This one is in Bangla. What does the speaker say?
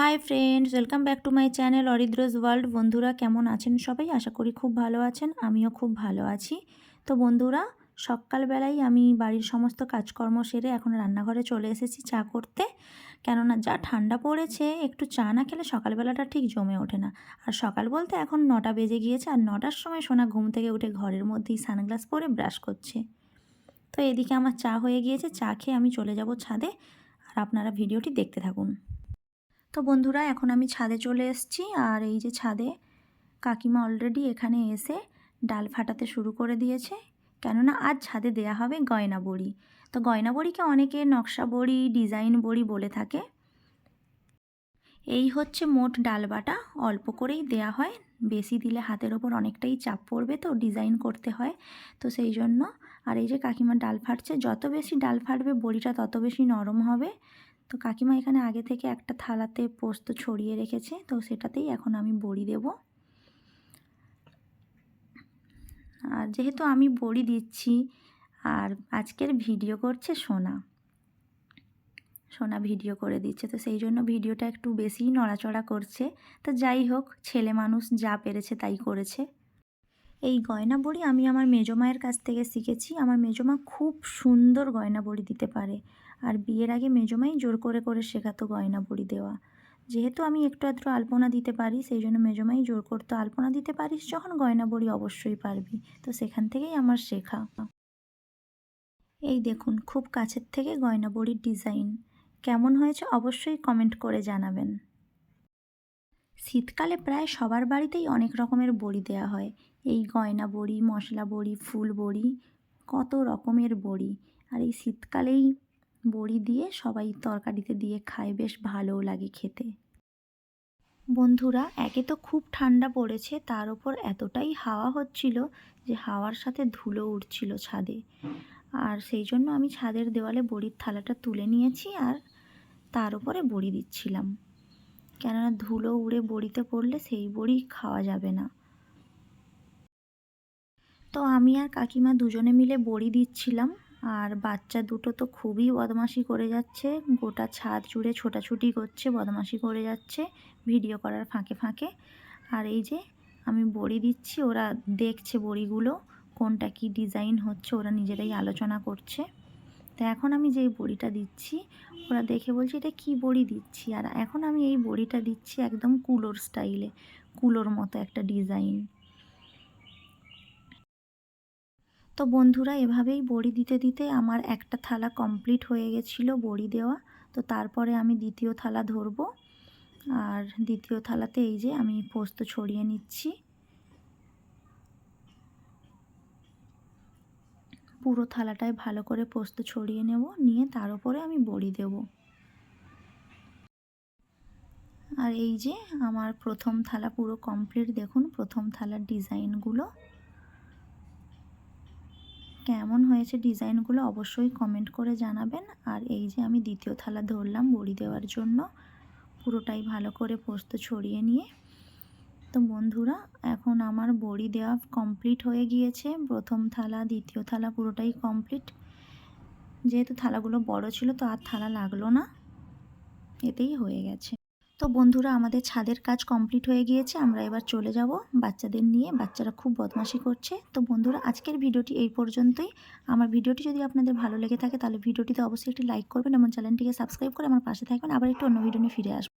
Hi friends welcome back to my channel Aridra's world বন্ধুরা, কেমন আছেন সবাই? আশা করি খুব ভালো আছেন, আমিও খুব ভালো আছি। তো বন্ধুরা সকালবেলায় আমি বাড়ির সমস্ত কাজকর্ম সেরে এখন রান্নাঘরে চলে এসেছি চা করতে। কেননা যা ঠান্ডা পড়েছে, একটু চা না খেলে সকালবেলাটা ঠিক জমে ওঠে না। আর সকাল বলতে এখন নটা বেজে গিয়েছে আর নটার সময় সোনা ঘুম থেকে উঠে ঘরের মধ্যেই সানগ্লাস পরে ব্রাশ করছে। তো এদিকে আমার চা হয়ে গিয়েছে, চা খেয়ে আমি চলে যাব ছাদে। আর আপনারা ভিডিওটি দেখতে থাকুন। তো বন্ধুরা, এখন আমি ছাদে চলে এসেছি। আর এই যে ছাদে কাকিমা অলরেডি এখানে এসে ডাল ফাটাতে শুরু করে দিয়েছে। কেননা আজ ছাদে দেয়া হবে গয়না বড়ি। তো গয়না বড়িকে অনেকে নকশা বড়ি, ডিজাইন বড়ি বলে থাকে। এই হচ্ছে মোট ডাল বাটা। অল্প করেই দেয়া হয়। বেশি দিলে হাতের ওপর অনেকটাই চাপ পড়বে তো, ডিজাইন করতে হয়। তো সেই জন্য, আর এই যে কাকিমা ডাল ফাটছে, যত বেশি ডাল ফাটবে, বড়িটা তত বেশি নরম হবে। তো কাকিমা এখানে আগে থেকে একটা থালাতে পোস্ত ছড়িয়ে রেখেছে, তো সেটাতেই এখন আমি বড়ি দেব। আর যেহেতু আমি বড়ি দিচ্ছি, আর আজকের ভিডিও করছে সোনা। সোনা ভিডিও করে দিচ্ছে, তো সেই জন্য ভিডিওটা একটু বেশিই নড়াচড়া করছে। তো যাই হোক, ছেলে মানুষ যা পেরেছে তাই করেছে। এই গয়না বড়ি আমি আমার মেজমায়ের কাছ থেকে শিখেছি। আমার মেজমা খুব সুন্দর গয়না বড়ি দিতে পারে। আর বিয়ের আগে মেজমাই জোর করে করে শেখাতো গয়না বড়ি দেওয়া। যেহেতু আমি একটু আধটু আলপনা দিতে পারি, সেই জন্য মেজমাই জোর করতো আলপনা দিতে পারিস যখন গয়না বড়ি অবশ্যই পারবি। তো সেখান থেকেই আমার শেখা। এই দেখুন, খুব কাছের থেকে গয়না বড়ির ডিজাইন। কেমন হয়েছে অবশ্যই কমেন্ট করে জানাবেন। শীতকালে প্রায় সবার বাড়িতেই অনেক রকমের বড়ি দেওয়া হয়। এই গয়না বড়ি, মশলা বড়ি, ফুল বড়ি, কত রকমের বড়ি। আর এই শীতকালেই বড়ি দিয়ে সবাই তরকারিতে দিয়ে খায়, বেশ ভালোও লাগে খেতে। বন্ধুরা, একে তো খুব ঠান্ডা পড়েছে, তার ওপর এতটাই হাওয়া হচ্ছিল যে হাওয়ার সাথে ধুলো উঠছিল ছাদে। আর সেই জন্য আমি ছাদের দেওয়ালে বড়ির থালাটা তুলে নিয়েছি আর তার উপরে বড়ি দিচ্ছিলাম। কেননা ধুলো উড়ে বড়িতে পড়লে সেই বড়ি খাওয়া যাবে না। তো আমি আর কাকিমা দুজনে মিলে বড়ি দিচ্ছিলাম। আর বাচ্চা দুটো তো খুবই বদমাশি করে যাচ্ছে। গোটা ছাদ জুড়ে ছোটাছুটি করছে, বদমাশি করে যাচ্ছে ভিডিও করার ফাঁকে ফাঁকে। আর এই যে আমি বড়ি দিচ্ছি, ওরা দেখছে বড়িগুলো, কোনটা কি ডিজাইন হচ্ছে, ওরা নিজেরাই আলোচনা করছে। তো এখন আমি যেই বড়িটা দিচ্ছি, ওরা দেখে বলছে, এটা কি বড়ি দিচ্ছি? আর এখন আমি এই বড়িটা দিচ্ছি একদম কুলোর স্টাইলে, কুলোর মতো একটা ডিজাইন। তো বন্ধুরা, এভাবেই বড়ি দিতে দিতে আমার একটা থালা কমপ্লিট হয়ে গেছিল বড়ি দেওয়া। তো তারপরে আমি দ্বিতীয় থালা ধরবো। আর দ্বিতীয় থালাতে এই যে আমি পোস্ত ছড়িয়ে নিচ্ছি। পুরো থালাটায় ভালো করে পোস্ত ছড়িয়ে নেব, নিয়ে তার উপরে আমি বড়ি দেব। আর এই যে আমার প্রথম থালা পুরো কমপ্লিট, দেখুন প্রথম থালার ডিজাইনগুলো। কেমন হয়েছে ডিজাইনগুলো অবশ্যই কমেন্ট করে জানাবেন। আর এই যে আমি দ্বিতীয় থালা ধরলাম বড়ি দেওয়ার জন্য, পুরোটাই ভালো করে পোস্ত ছড়িয়ে নিয়ে। তো বন্ধুরা, এখন আমার বড়ি দেওয়া কমপ্লিট হয়ে গিয়েছে। প্রথম থালা, দ্বিতীয় থালা পুরোটাই কমপ্লিট যেহেতু থালাগুলো বড় ছিল, তো আর থালা লাগল না। এতেই হয়ে গেছে। তো বন্ধুরা, আমাদের ছাদের কাজ কমপ্লিট হয়ে গিয়েছে। আমরা এবার চলে যাব বাচ্চাদের নিয়ে। বাচ্চারা খুব বদমাশি করছে। তো বন্ধুরা, আজকের ভিডিওটি এই পর্যন্তই। আমার ভিডিওটি যদি আপনাদের ভালো লেগে থাকে, তাহলে ভিডিওটিতে অবশ্যই একটি লাইক করবেন এবং চ্যানেলটিকে সাবস্ক্রাইব করে আমার পাশে থাকবেন। আবার একটু অন্য ভিডিও নিয়ে ফিরে আসব।